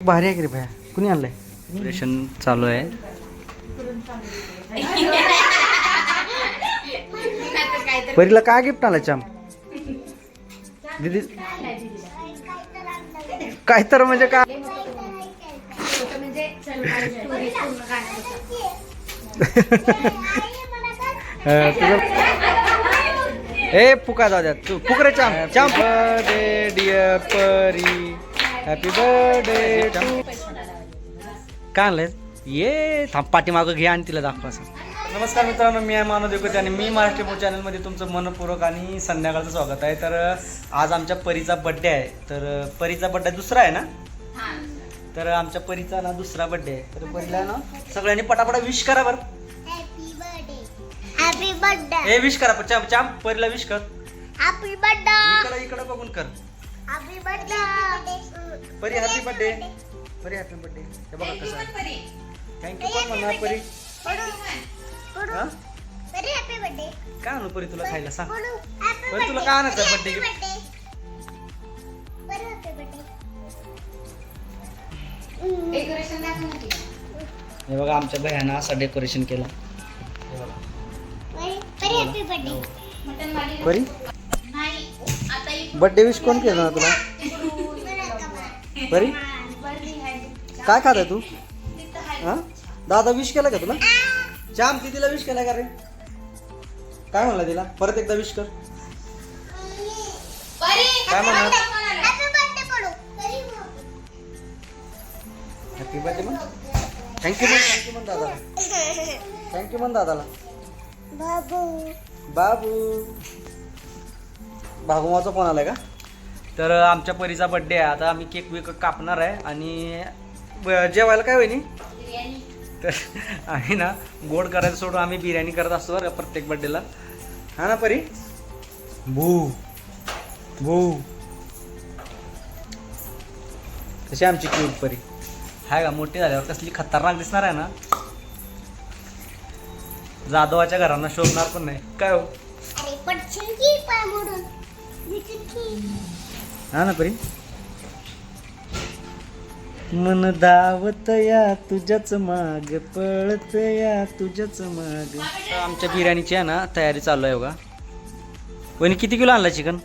भारी आहे की रे भया कुणी आणलंय? ऑपरेशन चालू आहे. परीला काय गिफ्ट आलं चाम? दीदी काय तर म्हणजे काय? अं, तुझं ए पुका जाऊ द्या. तू पुक रे चाम. चाम डिअर परी. हॅपी बर्थडे काय आणलंय? ये थांब पाठीमागं घे आणि तिला दाखव असं. नमस्कार मित्रांनो मी आहे मानव देवकते आणि मी महाराष्ट्र पो चॅनलमध्ये तुमचं मनपूर्वक आणि संध्याकाळचं स्वागत आहे. तर आज आमच्या परीचा बड्डे आहे. तर परीचा बड्डे दुसरा आहे ना? तर आमच्या परीचा ना दुसरा बड्डे आहे. तर परीला ना सगळ्यांनी पटापटा विश करा बरं. हॅपी बर्थडे हॅपी बर्थडे ए विश करा. चाम चाम परीला विश कर. हॅपी बर्थडे इकडं इकडं बघून कर. Happy birthday Pari happy birthday Pari happy birthday हे बघा कसं आहे. थँक्यू पण म्हणा परी? परी हॅपी बर्थडे काय आणू परी तुला खायला? सांग. बरं, तुला काय आणायचं? परी बर्थडे हे बघा आमच्या भयानं असं डेकोरेशन केलं. हे. परी? बर्थडे विश कोण केलं ना तुला? परी काय खात तू? हा? दादा विश केला का तुला? जाम ती तिला विश केला का रे? काय म्हणला तिला? परत एकदा विश कर. काय म्हणणार हॅपी बर्थडे म्हण. थँक्यू म्हण थँक्यू म्हण दादाला. थँक्यू म्हण दादाला. बाबू. बाबू. भागोमाचा फोन आलाय का? तर आमच्या परीचा बड्डे आहे. आता आम्ही केक विक कापणार आहे आणि जेवायला काय होईनी तर आम्ही ना गोड करायचं सोडून आम्ही बिर्याणी करत असतो बरं प्रत्येक बड्डेला हा ना परी? भू. भू. कशी आमची क्यूट परी? हाय का मोठी झाल्यावर कसली खतरनाक दिसणार आहे ना? जाधवाच्या घरांना शोधणार पण नाही. काय हो? हा ना परी. मन धावत या तुझ्याच माग पळत या तुझ्याच माग. आमच्या बिर्याणीची आहे ना तयारी चालू आहे बघा. वहिनी किती किलो आणला चिकन?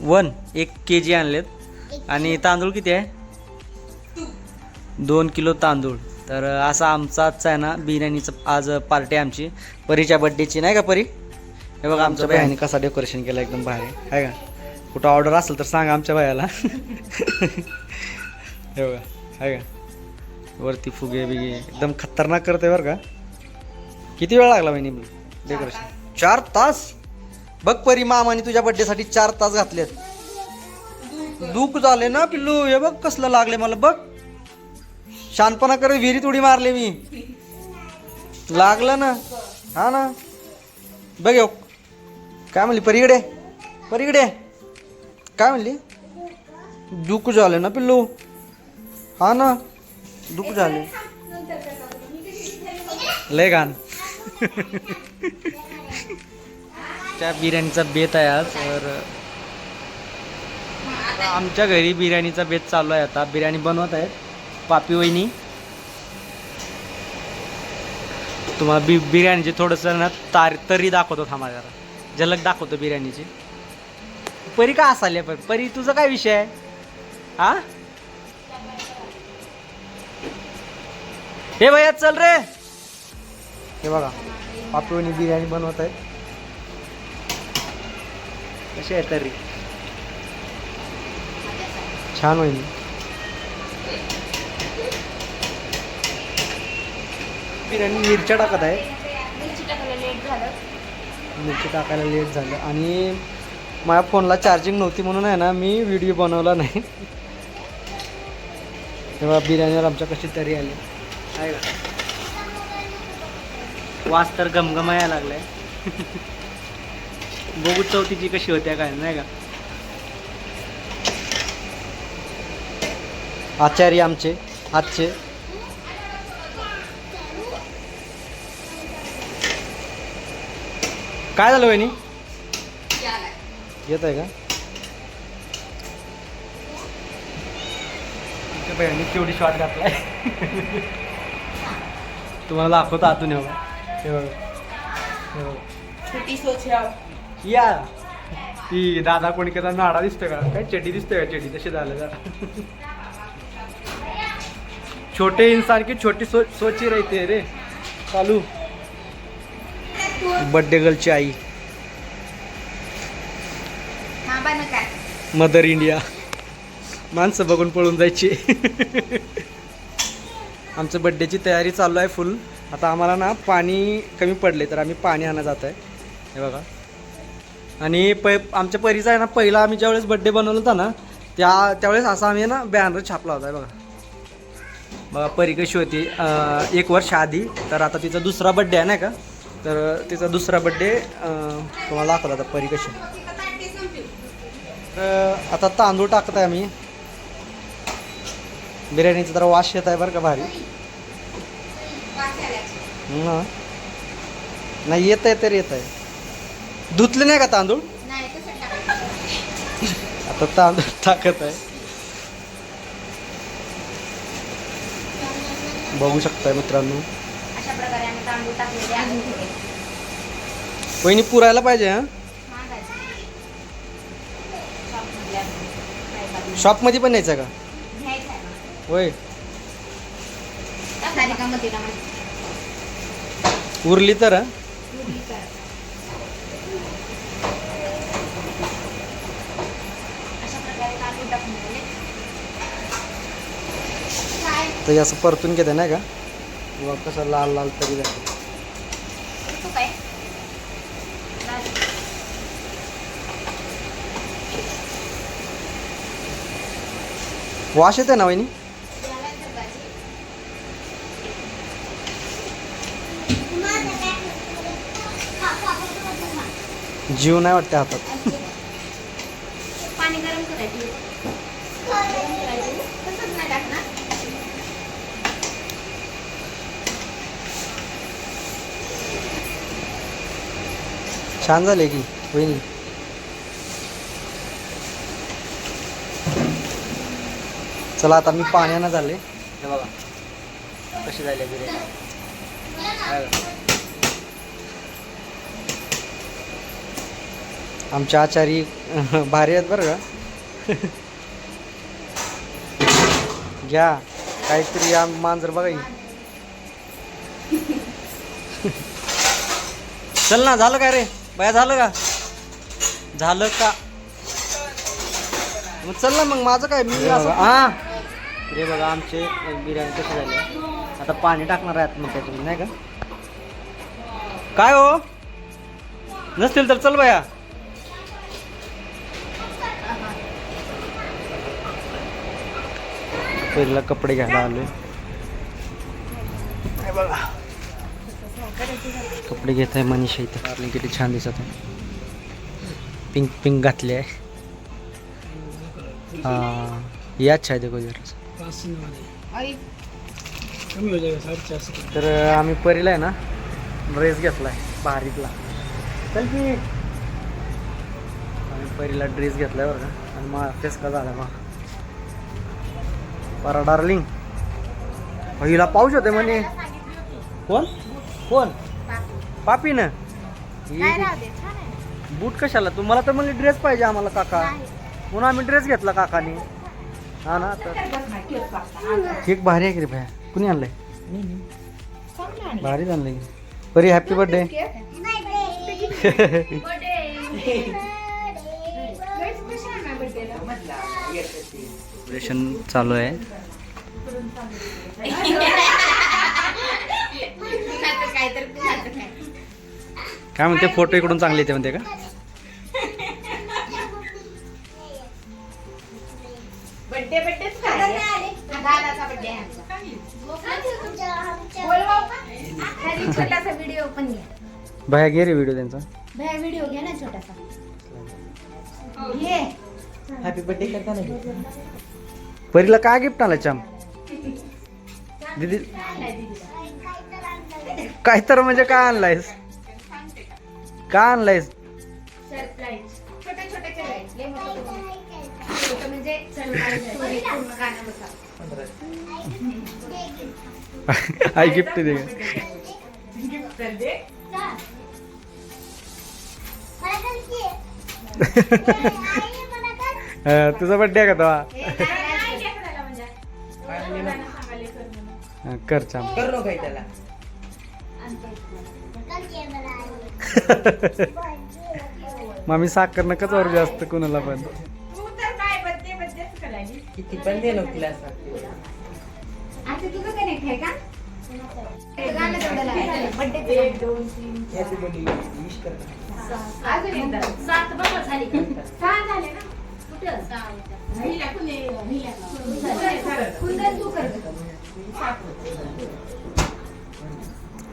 वन. एक के जी आणलेत. आणि तांदूळ किती आहे? दोन किलो तांदूळ. तर असा आमचा आजचा आहे ना बिर्याणीचं आज पार्टी आहे आमची. परीच्या बड्डेची नाही का परी? हे बघा आमच्या भाईने कसा डेकोरेशन केलं एकदम भारी. आहे का? कुठं ऑर्डर असेल तर सांगा आमच्या भायाला हे बघा आहे का? वरती फुगे बिगे एकदम खतरनाक करते बरं का. किती वेळ लागला बहिणी डेकोरेशन चार तास? बघ परी मामाने तुझ्या बड्डेसाठी चार तास घातलेत. दुःख झाले ना पिल्लू? हे बघ कसलं लागले मला बघ. शानपणा करे विहिरीत उडी मारले मी. लागलं ना? हा ना? बघ काय म्हणली परीकडे? परीकडे? काय म्हणली? दुख झालं ना पिल्लू? हा ना दुख झाले. लय घाण. त्या बिर्याणीचा बेत आहे आज तर आमच्या घरी बिर्याणीचा बेत चालू आहे आता. बिर्याणी बनवत आहेत पापी वहिनी. तुम्हाला बि बिर्याणीचे थोडंसं ना तार तरी दाखवतो थांबा जरा. झलक दाखवतो बिर्याणीची. परी का असाले पण? परी तुझा काय विषय आहे? हा? हे भैया चल रे. हे बघा पापी वहिनी बिर्याणी बनवत आहेत. कशी आहे तरी छान होईल. बिर्याणी मिरच्या टाकत आहे. मिरची टाकायला लेट झालं. आणि माझ्या फोनला चार्जिंग नव्हती म्हणून आहे ना मी व्हिडिओ बनवला नाही. तेव्हा बिर्याणीवर आमच्या कशी तरी आली. आहे का? वास तर गमगमाया लागला लागलाय. बघू चौथीची कशी होत्या काय नाही का? आचार्य आमचे आजचे. काय झालं वहिनी? येत आहे का? बहिणी केवढी शॉट घातलाय. तुम्हाला दाखवतो आतून हे बघा. बघा. या. ती दादा कोणी कदा नाडा दिसतोय का? काय चेटी दिसतोय का? चेटी तशी झालं जरा छोटे इंसान की छोटी सोच सोची राहते रे. चालू. बड्डे गर्लची आई. मदर इंडिया माणसं बघून पळून जायची. आमचं बड्डेची तयारी चालू आहे फुल आता आम्हाला ना पाणी कमी पडले तर आम्ही पाणी आणा जात आहे. हे बघा. आणि पै आमच्या परीचा आहे ना पहिला आम्ही ज्यावेळेस बड्डे बनवला होता ना त्या त्यावेळेस असा आम्ही ना बॅनर छापला होता बघा. बघा परी कशी होती एक वर्ष आधी तर आता तिचा दुसरा बड्डे आहे नाही का? तर तिचा दुसरा बड्डे तुम्हाला दाखवला आता परी कशी. तर आता तांदूळ टाकत आहे आम्ही. बिर्याणीचा जरा वास येत आहे बरं का भारी. नाही येत आहे तर येत आहे. धुतले नाही का तांदूळ? आता तांदूळ टाकत आहे. बघू शकताय मित्रांनो. अशा प्रकारे तांदूळ टाकलेले अजून थोडे वहिनी पुरायला पाहिजे हा? शॉपमध्ये शॉपमध्ये पण न्यायचं का? आहे होय. उरली तर अशा प्रकारे तांदूळ टाकून दिले. तर हे असं परतून घेते नाही का? किंवा कसं लाल लाल तरी जाते तू काय? राजू. वास येते ना वहिनी. जीव नाही वाटते हातात. पाणी गरम करायचं गरम करायचं तसंच नाही टाकणार छान झाले की वहिनी. चला आता मी पाण्यानं झाले. हे बघा. कशी झाले बिर्याणी. आमच्या आचारी भारी आहेत बरं का? घ्या. काहीतरी या मांजर बघा चल ना झालं काय रे? बाया झालं का? झालं का? मग चल ना मग माझं काय? मी असं हा? रे बघा आमचे बिर्याणी कशी झाली. आता पाणी टाकणार आहे मग त्याच्यामध्ये नाही का? काय हो? नसतील तर चल बाया. पहिला कपडे घ्यायला आलोय. हे बघा. कपडे घेत आहे मनीषा इथं. आपली किती छान दिसत आहे. पिंक पिंक घातली आहे. हा ये अच्छा आहे देखो जरा. आई. तर आम्ही परीला आहे ना ड्रेस घेतलाय भारीतला चल की. आम्ही परीला ड्रेस घेतलाय बरं का. आणि मग फेस का झाला मग परा डार्लिंग. हिला पाऊस होते म्हणे. कोण? कोण? पापी. ना? बूट कशाला? तुम्हाला तर म्हणले ड्रेस पाहिजे आम्हाला काका. म्हणून आम्ही ड्रेस घेतला काकाने. हा ना तर केक भारी आहे की रे भया? कुणी आणलंय? भारीच आणलंय की. परी हॅपी बर्थडे चालू आहे. काय म्हणते फोटो इकडून चांगले येते म्हणते का? बड्डे बड्डेच करायचे. हा, दादाचा बड्डे आहे आमचा. बोलवा का? खाली छोटासा व्हिडिओ पण घ्या भया घे रे व्हिडिओ त्यांचा. भया व्हिडिओ घ्या ना छोटासा. घे. हॅपी बर्थडे करता परीला काय गिफ्ट आलं चाम? दीदी? काय तर म्हणजे काय आणलायस? काय आणलायस? सरप्राईज. छोटे छोटे करायचे. लय मोठं करू नका. छोटं म्हणजे. आई गिफ्ट दे. गिफ्ट तुझा बड्डे आहे का सांगायला कर चाम कर नको त्याला खायची आहे मला आई. मामी साखर नकाच वर जास्त कुणाला पण. किती दे तिला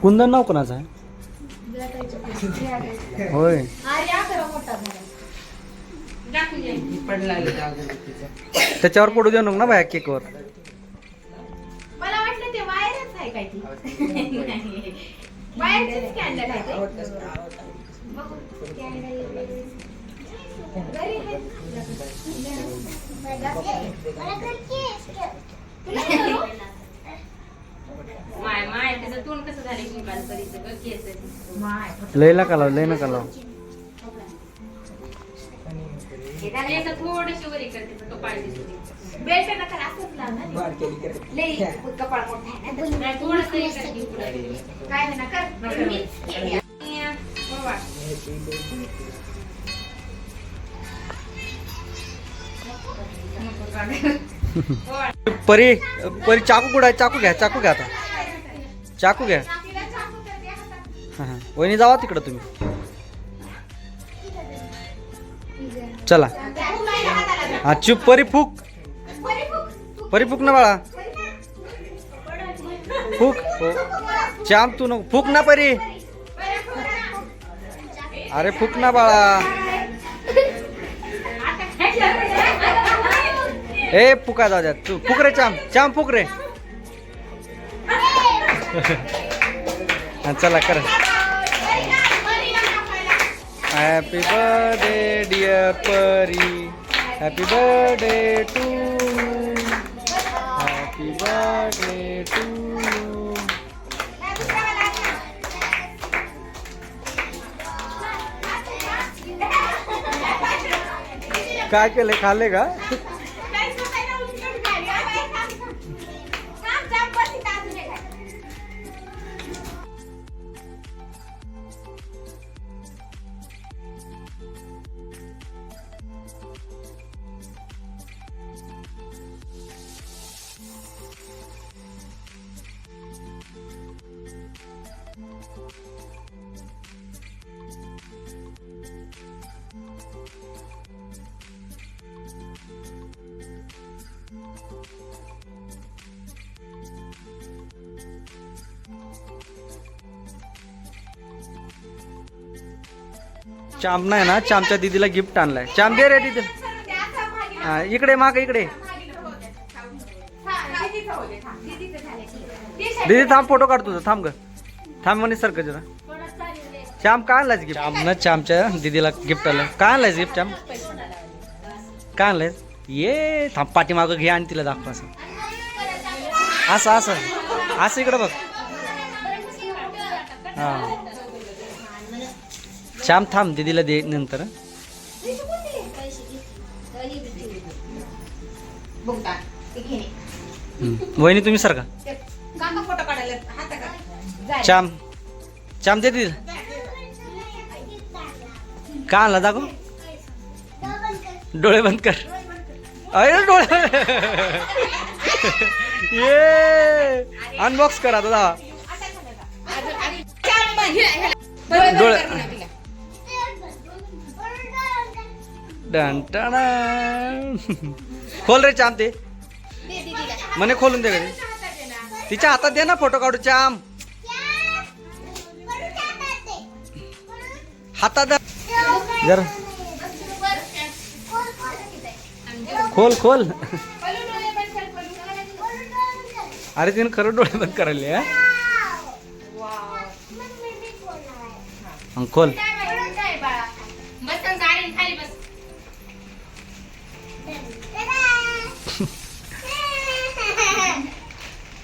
कुंदन नाव कोणाचं आहे? होय. त्याच्यावर पडू देऊ नको ना बाया केकवर. मला वाटलं ते वायरच आहे काय ती. कॅन्डल आहे घरी आहे. मला खायची आहे. तुला करू? माय माय त्याचं तोंड कसं झालं शिंगाला परीचं केस. माय. लय नका लाव लय नका लाव हे त्याला याचं थोडीशी वरी करते पण कपाळ दिसते बेल्ट नका असंच लाव ना ते. बारक्याली कर. लई कपाळ मोठा आहे ना. नाही, थोडंसं हे करते पुढे. काय नाही ना कर मीच केली. हो वा. Happy birthday. परी परी चाकू कुठं आहे? चाकू घ्या चाकू घ्या आता. चाकू घ्या. हां हां. वहिनी जावा तिकडं तुम्ही. चला. हा चुप परी फूक. फुक. परी फूक ना बाळा. फूक. हो. चाम तू नको. फूक ना परी. अरे फुक अरे फूक ना बाळा. ए फुका जाऊ द्या तू फुक रे चाम चाम फुक रे हा, चला कर. Happy birthday dear Pari happy birthday to happy birthday to काय केले खाल्ले का? चाम नाही ना चामच्या दीदीला गिफ्ट आणलाय. चाम दे रे दीदी हा, इकडे माग इकडे. थांब. दीदी थांब फोटो काढ तुझा. थांब ग. थांब म्हणे सर जरा. श्याम काय आणलाय गिफ्ट श्यामनं चामच्या दीदीला गिफ्ट आलं. काय आणलायस गिफ्ट चाम काय आणलायस? ये थांब पाठीमागं घे आणि तिला दाखव असं. असं असं. असं इकडं बघ. हा. श्याम थांब दिदीला दे नंतर. वहिनी तुम्ही सर का? श्याम श्याम दे दीदी काय आणला? दाखव. डोळे बंद कर. अरे डोळे. ये. अनबॉक्स करा दादा आता डोळे. डन खोल रे चाम ते. दे म्हणे खोलून दे कधी तिच्या हातात दे ना फोटो काढू चाम. हातात जरा. खोल खोल. अरे तिने खरं डोळे बंद करायले हा? खोल.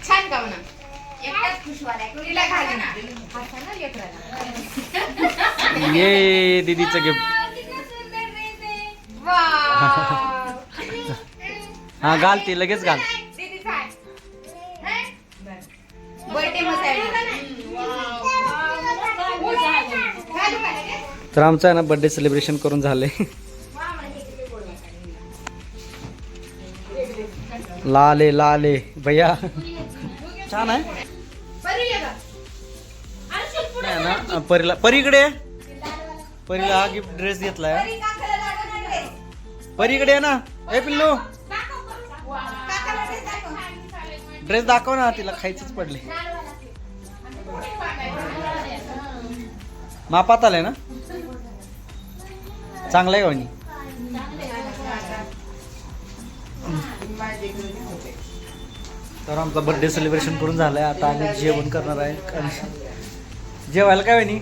छान ना ये दीदीचं गिफ्ट किती सुंदर ड्रेस आहे वाव. हा घाल ती लगेच घाल? तर आमचं आहे ना बर्थडे सेलिब्रेशन करून झाले लाले लाले भैया छान आहे ना परीला परीकडे. परीला हा गिफ्ट ड्रेस घेतलाय. परीकडे आहे ना ए पिल्लू ड्रेस दाखव ना तिला खायचंच पडले. मापात आलंय ना? चांगलं आहे वाणी तर आमचा बर्थडे सेलिब्रेशन करून झालाय. आता आम्ही जेवण करणार आहे. जेवायला काय वाणी.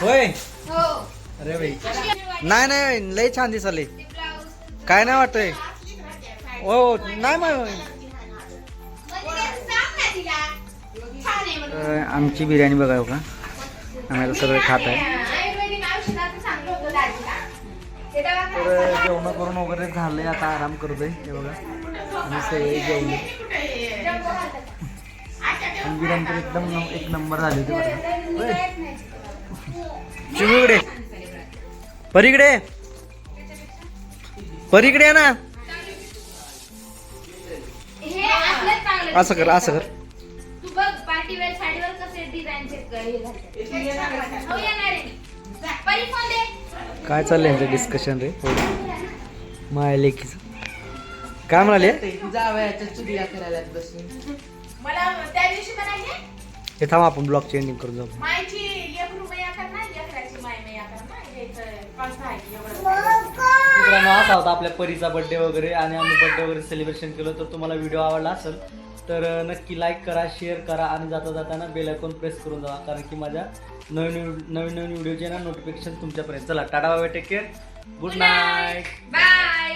होय. अरे भाई नाही नाही लय छान दिसाले. काय नाही वाटतंय. हो नाही मग आमची बिर्याणी बघा हो का? आम्ही आता सगळं खात आहे. तर जेवण करून वगैरे झाले आता आराम करतोय हे बघा. आम्ही सगळे जेवले. आणि बिर्याणी तर एकदम एक नंबर झाली होती. चिमूकडे. परीकडे. परीकडे ना. असं कर असं कर. तू बघ पार्टी वेअर साडीवर कसे डिझाईनचे हे घालतात हो येणार आहे. मी. जा, परी फोन दे. काय चाललंय यांचं डिस्कशन रे? हो. माय लेकीचं. काय म्हणाले? जावयाच्या चुरिया करायला बसून मला त्या दिवशी म्हणाले हे थांब आपण ब्लॉगची एंडिंग करून जाऊ. मायची एक रुपया कर ना लेकराची माय मैया कर ना हे तर पंधरा आहे एवढं. मित्रांनो असा होता आपल्या परीचा बर्थडे वगैरे आणि आम्ही बर्थडे वगैरे सेलिब्रेशन केलं तर तुम्हाला व्हिडिओ आवडला असेल तर नक्की लाईक करा शेअर करा आणि जाता जाताना बेल आयकॉन प्रेस करून जावा. कारण की माझ्या नवीन नवीन नवीन व्हिडिओचे ना नोटिफिकेशन तुमच्यापर्यंत. चला tata bye take care good night bye